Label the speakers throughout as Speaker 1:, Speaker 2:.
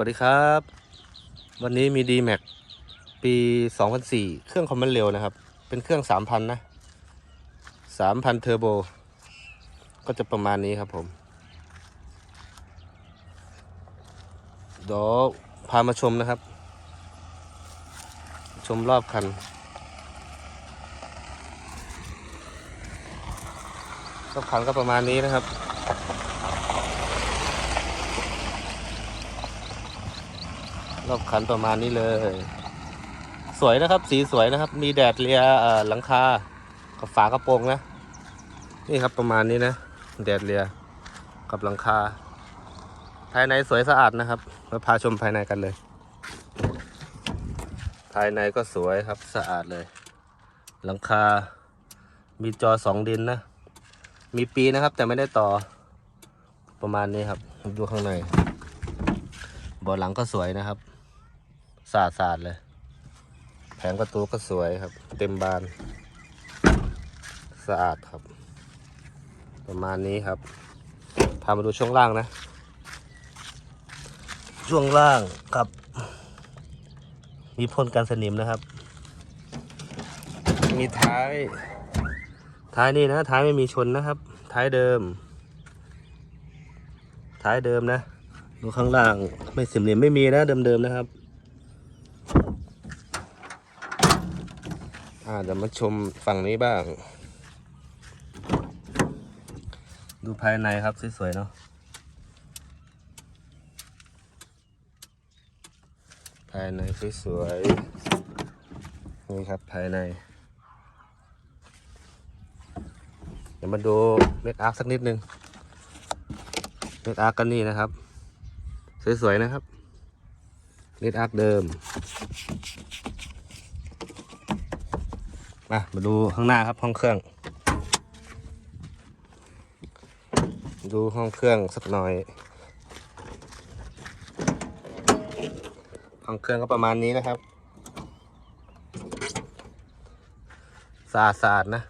Speaker 1: วัสดีครับ วันนี้มี d m a x ปี 2004 เครื่องคอมมานเร็วนะครับ เป็นเครื่อง 3,000 นะ 3,000 เทอร์โบ ก็จะประมาณนี้ครับผม เดี๋ยวพามาชมนะครับ ชมรอบคัน รอบคันก็ประมาณนี้นะครับ รอบคันประมาณนี้เลย สวยนะครับ สีสวยนะครับ มีแดดเลียหลังคากับฝากระโปรงนะ นี่ครับประมาณนี้นะ แดดเลียกับหลังคา ภายในสวยสะอาดนะครับ มาพาชมภายในกันเลย ภายในก็สวยครับสะอาดเลย หลังคา มีจอสองดินนะ มีปีนะครับ แต่ไม่ได้ต่อประมาณนี้ครับ ดูข้างในเบาะหลังก็สวยนะครับาดสะอาดเลย แผงประตูก็สวยครับ เต็มบาน สะอาดครับ ประมาณนี้ครับ พามาดูช่วงล่างนะ ช่วงล่างครับ มีพ่นกันสนิมนะครับ มีท้าย ท้ายนี่นะ ท้ายไม่มีชนนะครับ ท้ายเดิม ท้ายเดิมนะดูข้างล่างไม่สิมเหลี่ยมไม่มีนะเดิมๆนะครับ อ่าเดี๋ยวมาชมฝั่งนี้บ้าง ดูภายในครับสวยๆเนาะภายในสวยๆนี่ครับภายใน เดี๋ยวมาดูเม็ดอาร์คสักนิดนึงเม็ดอาร์คกันนี่นะครับ สวยๆนะครับเม็ดอาร์คเดิม มามาดูข้างหน้าครับห้องเครื่อง ดูห้องเครื่องสักหน่อย ห้องเครื่องก็ประมาณนี้นะครับสะอาดสะอาดนะ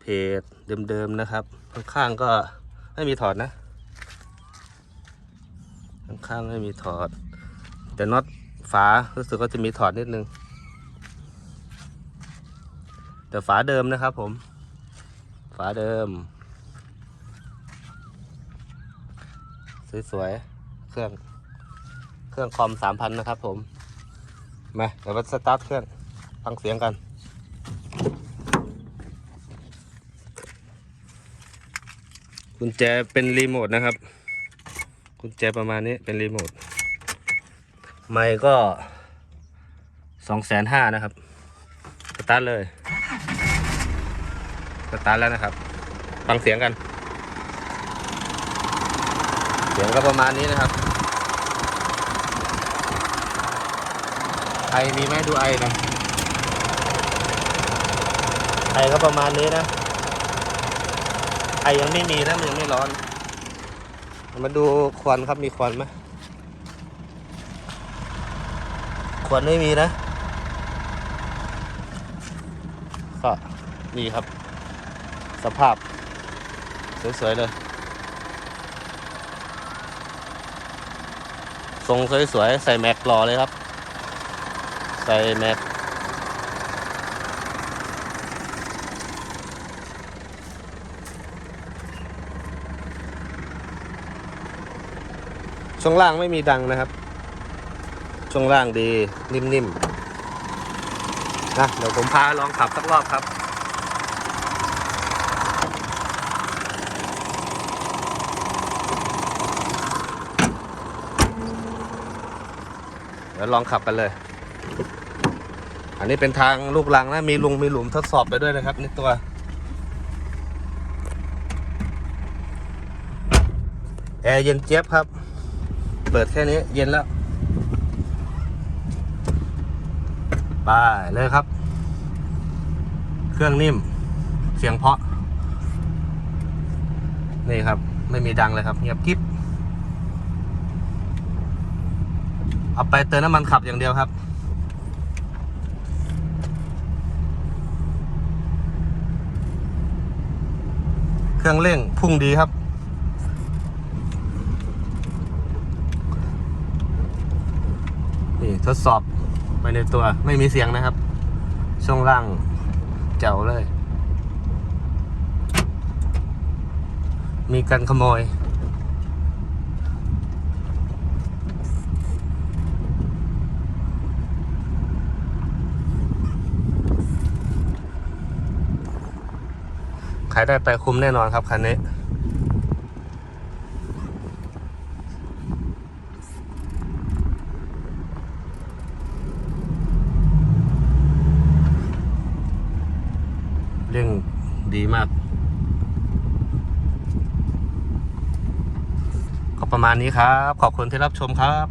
Speaker 1: เพจเดิมๆนะครับ ข้างๆก็ไม่มีถอดนะ ข้างๆไม่มีถอด แต่น็อต ฝารู้สึกว่าจะมีถอดนิดนึง แต่ฝาเดิมนะครับผม ฝาเดิม สวยๆ เครื่อง เครื่องคอมสามพันนะครับผม มาเดี๋ยวมาสตาร์ทเครื่อง ฟังเสียงกันกุญแจเป็นรีโมทนะครับกุญแจประมาณนี้เป็นรีโมท ไม่ก็สองแสนห้านะครับสตาร์ทเลยสตาร์ทแล้วนะครับ ฟังเสียงกัน เสียงก็ประมาณนี้นะครับ ไอมีไหมดูไอนะไอก็ประมาณนี้นะ ไอยังไม่มีนะมันยังไม่ร้อน มาดูควันครับมีควันไหม ควันไม่มีนะ ก็นี่ครับ สภาพ สวย ๆ เลย ทรงสวย ๆ ใส่แม็กหล่อเลยครับ ใส่แม็กช่วงล่างไม่มีดังนะครับ ช่วงล่างดีนิ่มๆนะเดี๋ยวผมพาลองขับสักรอบครับเดี๋ยวลองขับกันเลย อันนี้เป็นทางลูกลังนะ มีลุงมีหลุมทดสอบไปด้วยนะครับนี่ตัว แอร์เย็นเจี๊ยบครับ เปิดแค่นี้เย็นแล้ว ไปเลยครับ เครื่องนิ่ม เสียงเพาะ นี่ครับ ไม่มีดังเลยครับ เงียบกิ๊บเอาไปเติมน้ำมันขับอย่างเดียวครับเครื่องเร่งพุ่งดีครับ นี่ทดสอบ ไปในตัวไม่มีเสียงนะครับ ช่วงล่างเจ๋วเลย มีการขโมย ขายได้ไปคุ้มแน่นอนครับคันนี้ เรื่องดีมาก ก็ประมาณนี้ครับ ขอบคุณที่รับชมครับ